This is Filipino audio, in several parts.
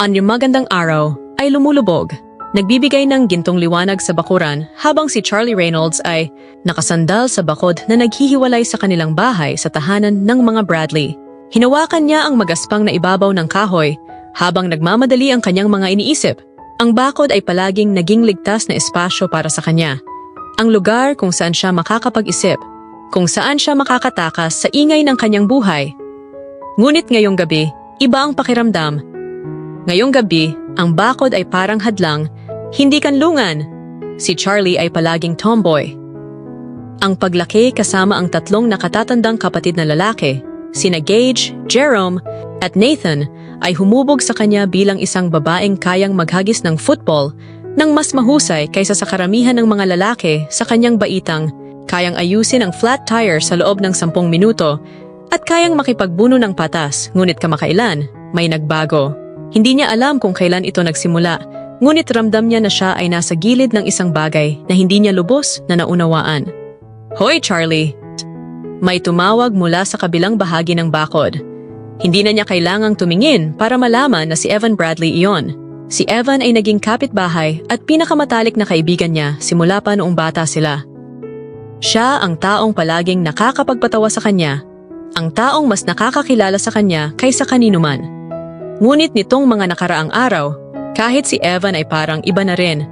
Ang magandang araw ay lumulubog. Nagbibigay ng gintong liwanag sa bakuran habang si Charlie Reynolds ay nakasandal sa bakod na naghihiwalay sa kanilang bahay sa tahanan ng mga Bradley. Hinawakan niya ang magaspang na ibabaw ng kahoy habang nagmamadali ang kanyang mga iniisip. Ang bakod ay palaging naging ligtas na espasyo para sa kanya. Ang lugar kung saan siya makakapag-isip, kung saan siya makakatakas sa ingay ng kanyang buhay. Ngunit ngayong gabi, iba ang pakiramdam. Ngayong gabi, ang bakod ay parang hadlang, hindi kanlungan. Si Charlie ay palaging tomboy. Ang paglaki kasama ang tatlong nakatatandang kapatid na lalaki, sina Gage, Jerome, at Nathan, ay humubog sa kanya bilang isang babaeng kayang maghagis ng football nang mas mahusay kaysa sa karamihan ng mga lalaki sa kanyang baitang, kayang ayusin ang flat tire sa loob ng sampung minuto, at kayang makipagbuno ng patas, ngunit kamakailan, may nagbago. Hindi niya alam kung kailan ito nagsimula, ngunit ramdam niya na siya ay nasa gilid ng isang bagay na hindi niya lubos na naunawaan. Hoy Charlie! May tumawag mula sa kabilang bahagi ng bakod. Hindi na niya kailangang tumingin para malaman na si Evan Bradley iyon. Si Evan ay naging kapitbahay at pinakamatalik na kaibigan niya simula pa noong bata sila. Siya ang taong palaging nakakapagpatawa sa kanya, ang taong mas nakakakilala sa kanya kaysa kanino man. Ngunit nitong mga nakaraang araw, kahit si Evan ay parang iba na rin.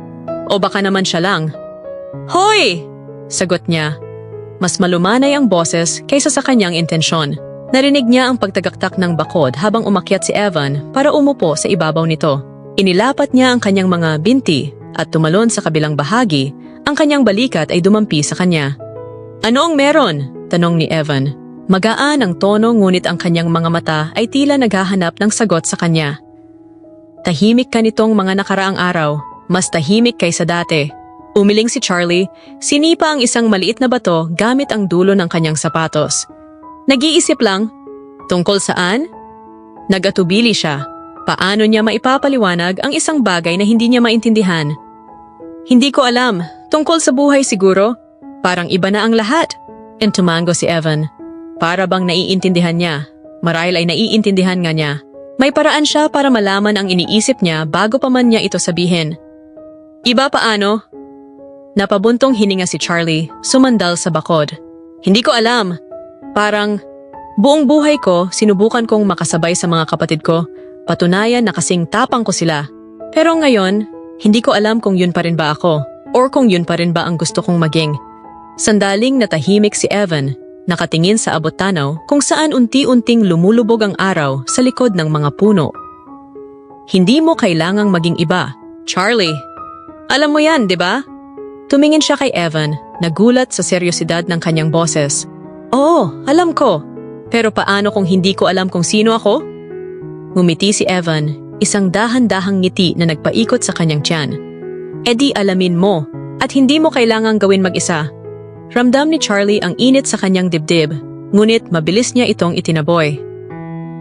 O baka naman siya lang. Hoy! Sagot niya. Mas malumanay ang boses kaysa sa kanyang intensyon. Narinig niya ang pagtagaktak ng bakod habang umakyat si Evan para umupo sa ibabaw nito. Inilapat niya ang kanyang mga binti at tumalon sa kabilang bahagi, ang kanyang balikat ay dumampi sa kanya. Ano ang meron? Tanong ni Evan. Magaan ang tono ngunit ang kanyang mga mata ay tila naghahanap ng sagot sa kanya. Tahimik ka nitong mga nakaraang araw, mas tahimik kaysa dati. Umiling si Charlie, sinipa ang isang maliit na bato gamit ang dulo ng kanyang sapatos. Nag-iisip lang, tungkol saan? Nagatubili siya. Paano niya maipapaliwanag ang isang bagay na hindi niya maintindihan? Hindi ko alam, tungkol sa buhay siguro. Parang iba na ang lahat. And tumango si Evan. Para bang naiintindihan niya. Marahil ay naiintindihan nga niya. May paraan siya para malaman ang iniisip niya bago pa man niya ito sabihin. Iba paano? Napabuntong hininga si Charlie, sumandal sa bakod. Hindi ko alam. Parang, buong buhay ko, sinubukan kong makasabay sa mga kapatid ko. Patunayan na kasing tapang ko sila. Pero ngayon, hindi ko alam kung yun pa rin ba ako, or kung yun pa rin ba ang gusto kong maging. Sandaling natahimik si Evan, nakatingin sa abot tanaw kung saan unti-unting lumulubog ang araw sa likod ng mga puno. Hindi mo kailangang maging iba, Charlie. Alam mo yan, di ba? Tumingin siya kay Evan, nagulat sa seryosidad ng kanyang boses. Oo, alam ko. Pero paano kung hindi ko alam kung sino ako? Ngumiti si Evan, isang dahan-dahang ngiti na nagpaikot sa kanyang tiyan. E di alamin mo, at hindi mo kailangang gawin mag-isa. Ramdam ni Charlie ang init sa kanyang dibdib, ngunit mabilis niya itong itinaboy.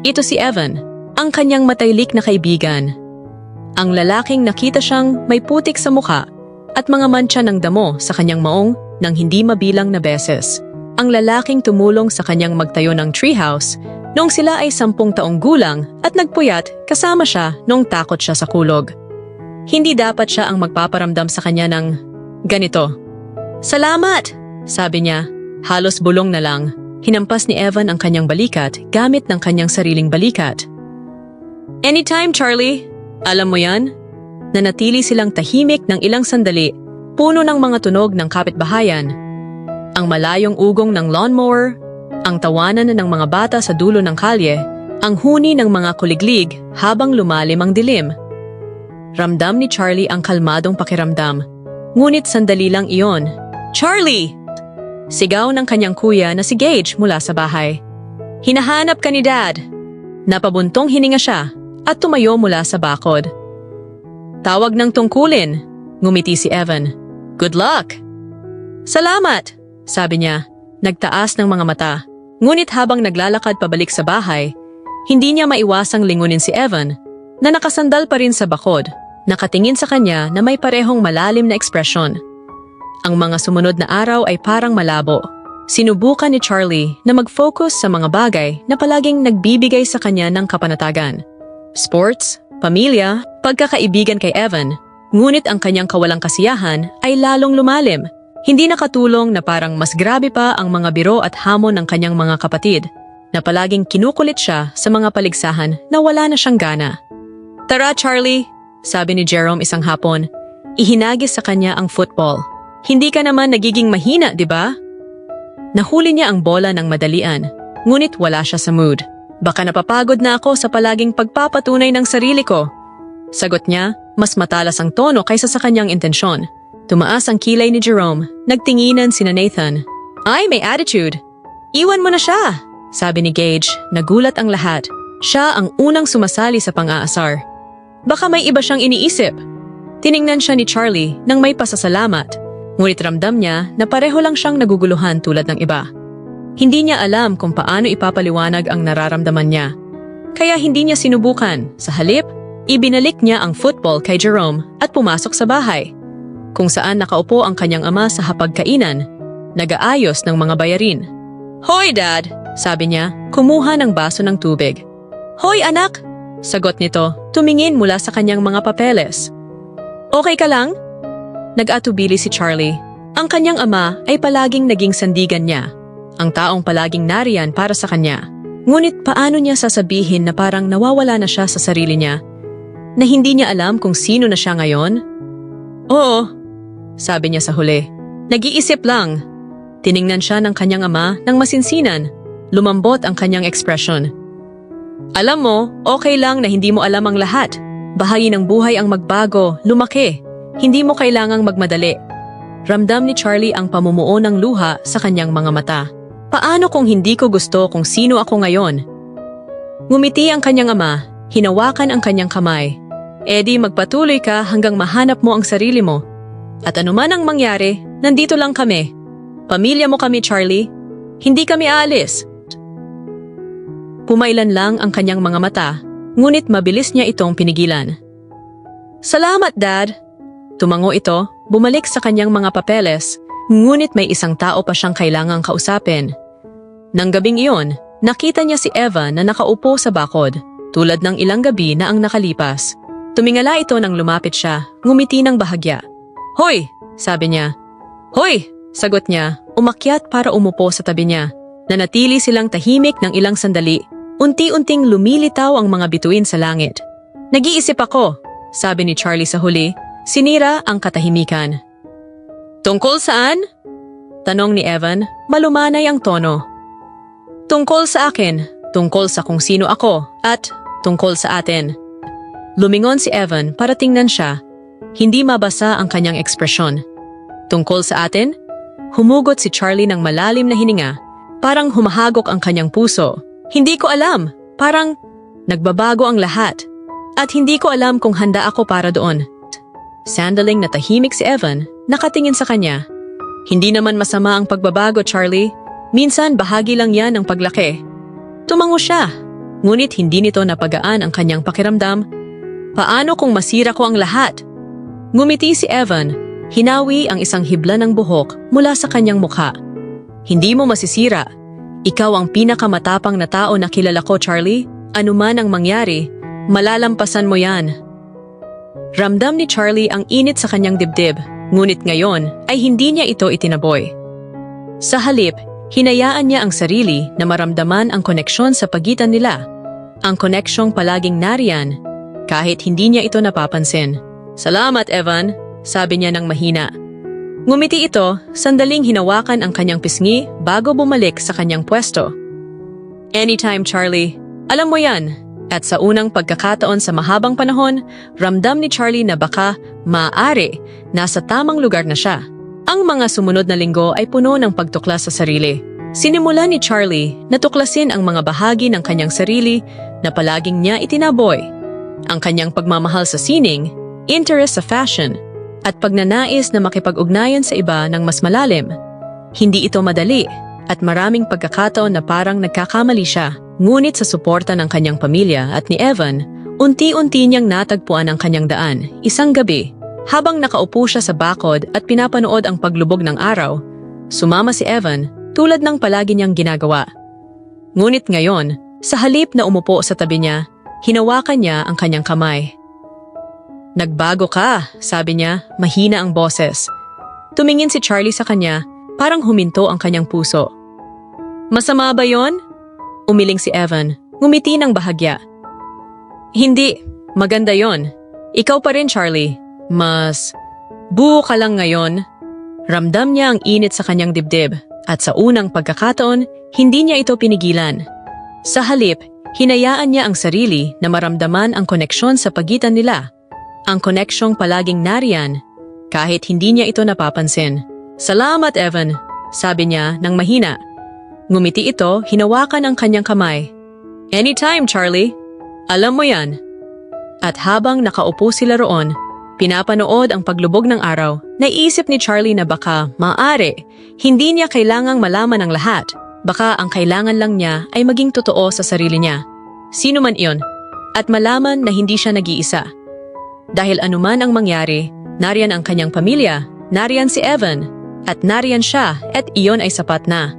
Ito si Evan, ang kanyang mataylik na kaibigan. Ang lalaking nakita siyang may putik sa mukha at mga mantsa ng damo sa kanyang maong nang hindi mabilang na beses. Ang lalaking tumulong sa kanyang magtayo ng treehouse noong sila ay sampung taong gulang at nagpuyat kasama siya noong takot siya sa kulog. Hindi dapat siya ang magpaparamdam sa kanya ng ganito. Salamat! Sabi niya, halos bulong na lang. Hinampas ni Evan ang kanyang balikat gamit ng kanyang sariling balikat. Anytime, Charlie. Alam mo yan? Nanatili silang tahimik ng ilang sandali, puno ng mga tunog ng kapitbahayan. Ang malayong ugong ng lawnmower, ang tawanan ng mga bata sa dulo ng kalye, ang huni ng mga kuliglig habang lumalim ang dilim. Ramdam ni Charlie ang kalmadong pakiramdam. Ngunit sandali lang iyon. Charlie! Sigaw ng kanyang kuya na si Gage mula sa bahay. Hinahanap ka ni Dad. Napabuntong hininga siya at tumayo mula sa bakod. Tawag ng tungkulin, ngumiti si Evan. Good luck! Salamat, sabi niya, nagtaas ng mga mata. Ngunit habang naglalakad pabalik sa bahay, hindi niya maiwasang lingunin si Evan na nakasandal pa rin sa bakod, nakatingin sa kanya na may parehong malalim na ekspresyon. Ang mga sumunod na araw ay parang malabo. Sinubukan ni Charlie na mag-focus sa mga bagay na palaging nagbibigay sa kanya ng kapanatagan. Sports, pamilya, pagkakaibigan kay Evan, ngunit ang kanyang kawalang kasiyahan ay lalong lumalim. Hindi nakatulong na parang mas grabe pa ang mga biro at hamon ng kanyang mga kapatid, na palaging kinukulit siya sa mga paligsahan na wala na siyang gana. Tara Charlie, sabi ni Jerome isang hapon, ihinagis sa kanya ang football. Hindi ka naman nagiging mahina, di ba? Nahuli niya ang bola ng madalian, ngunit wala siya sa mood. Baka napapagod na ako sa palaging pagpapatunay ng sarili ko. Sagot niya, mas matalas ang tono kaysa sa kanyang intensyon. Tumaas ang kilay ni Jerome, nagtinginan sina Nathan. Ay, may attitude! Iwan mo na siya! Sabi ni Gage, nagulat ang lahat. Siya ang unang sumasali sa pang-aasar. Baka may iba siyang iniisip. Tiningnan siya ni Charlie nang may pasasalamat. Ngunit ramdam niya na pareho lang siyang naguguluhan tulad ng iba. Hindi niya alam kung paano ipapaliwanag ang nararamdaman niya. Kaya hindi niya sinubukan. Sa halip, ibinalik niya ang football kay Jerome at pumasok sa bahay. Kung saan nakaupo ang kanyang ama sa hapagkainan, nagaayos ng mga bayarin. Hoy, Dad! Sabi niya, kumuha ng baso ng tubig. Hoy, anak! Sagot nito, tumingin mula sa kanyang mga papeles. Okay ka lang? Nag-atubili si Charlie. Ang kanyang ama ay palaging naging sandigan niya. Ang taong palaging nariyan para sa kanya. Ngunit paano niya sasabihin na parang nawawala na siya sa sarili niya? Na hindi niya alam kung sino na siya ngayon? Oo, sabi niya sa huli. Nag-iisip lang. Tiningnan siya ng kanyang ama ng masinsinan. Lumambot ang kanyang ekspresyon. Alam mo, okay lang na hindi mo alam ang lahat. Bahagi ng buhay ang magbago, lumaki. Hindi mo kailangang magmadali. Ramdam ni Charlie ang pamumuo ng luha sa kanyang mga mata. Paano kung hindi ko gusto kung sino ako ngayon? Ngumiti ang kanyang ama, hinawakan ang kanyang kamay. Eddie, magpatuloy ka hanggang mahanap mo ang sarili mo. At anuman ang mangyari, nandito lang kami. Pamilya mo kami, Charlie. Hindi kami aalis. Pumailan lang ang kanyang mga mata, ngunit mabilis niya itong pinigilan. Salamat, Dad! Tumango ito, bumalik sa kanyang mga papeles, ngunit may isang tao pa siyang kailangang kausapin. Nang gabing iyon, nakita niya si Eva na nakaupo sa bakod, tulad ng ilang gabi na ang nakalipas. Tumingala ito nang lumapit siya, ngumiti ng bahagya. Hoy! Sabi niya. Hoy! Sagot niya, umakyat para umupo sa tabi niya. Nanatili silang tahimik ng ilang sandali. Unti-unting lumilitaw ang mga bituin sa langit. Nag-iisip ako, sabi ni Charlie sa huli. Sinira ang katahimikan. Tungkol saan? Tanong ni Evan, malumanay ang tono. Tungkol sa akin, tungkol sa kung sino ako, at tungkol sa atin. Lumingon si Evan para tingnan siya. Hindi mabasa ang kanyang ekspresyon. Tungkol sa atin? Humugot si Charlie ng malalim na hininga. Parang humahagok ang kanyang puso. Hindi ko alam. Parang nagbabago ang lahat. At hindi ko alam kung handa ako para doon. Sandaling na tahimik si Evan, nakatingin sa kanya. Hindi naman masama ang pagbabago, Charlie. Minsan bahagi lang yan ng paglaki. Tumango siya. Ngunit hindi nito napagaan ang kanyang pakiramdam. Paano kung masira ko ang lahat? Ngumiti si Evan, hinawi ang isang hibla ng buhok mula sa kanyang mukha. Hindi mo masisira. Ikaw ang pinakamatapang na tao na kilala ko, Charlie. Ano man ang mangyari, malalampasan mo yan. Ramdam ni Charlie ang init sa kanyang dibdib, ngunit ngayon ay hindi niya ito itinaboy. Sa halip, hinayaan niya ang sarili na maramdaman ang koneksyon sa pagitan nila. Ang koneksyong palaging nariyan, kahit hindi niya ito napapansin. Salamat, Evan, sabi niya ng mahina. Ngumiti ito, sandaling hinawakan ang kanyang pisngi bago bumalik sa kanyang pwesto. Anytime, Charlie. Alam mo yan. At sa unang pagkakataon sa mahabang panahon, ramdam ni Charlie na baka, maaari, nasa tamang lugar na siya. Ang mga sumunod na linggo ay puno ng pagtuklas sa sarili. Sinimula ni Charlie na tuklasin ang mga bahagi ng kanyang sarili na palaging niya itinaboy. Ang kanyang pagmamahal sa sining, interest sa fashion, at pagnanais na makipag-ugnayan sa iba ng mas malalim. Hindi ito madali at maraming pagkakataon na parang nagkakamali siya. Ngunit sa suporta ng kanyang pamilya at ni Evan, unti-unti niyang natagpuan ang kanyang daan. Isang gabi, habang nakaupo siya sa bakod at pinapanood ang paglubog ng araw, sumama si Evan tulad ng palagi niyang ginagawa. Ngunit ngayon, sa halip na umupo sa tabi niya, hinawakan niya ang kanyang kamay. Nagbago ka, sabi niya, mahina ang boses. Tumingin si Charlie sa kanya, parang huminto ang kanyang puso. Masama ba yon? Umiling si Evan, ngumiti ng bahagya. Hindi, maganda yon. Ikaw pa rin, Charlie. Mas buo ka lang ngayon. Ramdam niya ang init sa kanyang dibdib at sa unang pagkakataon, hindi niya ito pinigilan. Sa halip, hinayaan niya ang sarili na maramdaman ang koneksyon sa pagitan nila. Ang koneksyong palaging nariyan kahit hindi niya ito napapansin. Salamat, Evan, sabi niya ng mahina. Ngumiti ito, hinawakan ang kanyang kamay. Anytime, Charlie. Alam mo yan. At habang nakaupo sila roon, pinapanood ang paglubog ng araw, naisip ni Charlie na baka, maaari, hindi niya kailangang malaman ang lahat. Baka ang kailangan lang niya ay maging totoo sa sarili niya. Sino man iyon. At malaman na hindi siya nag-iisa. Dahil anuman ang mangyari, nariyan ang kanyang pamilya, nariyan si Evan, at nariyan siya at iyon ay sapat na.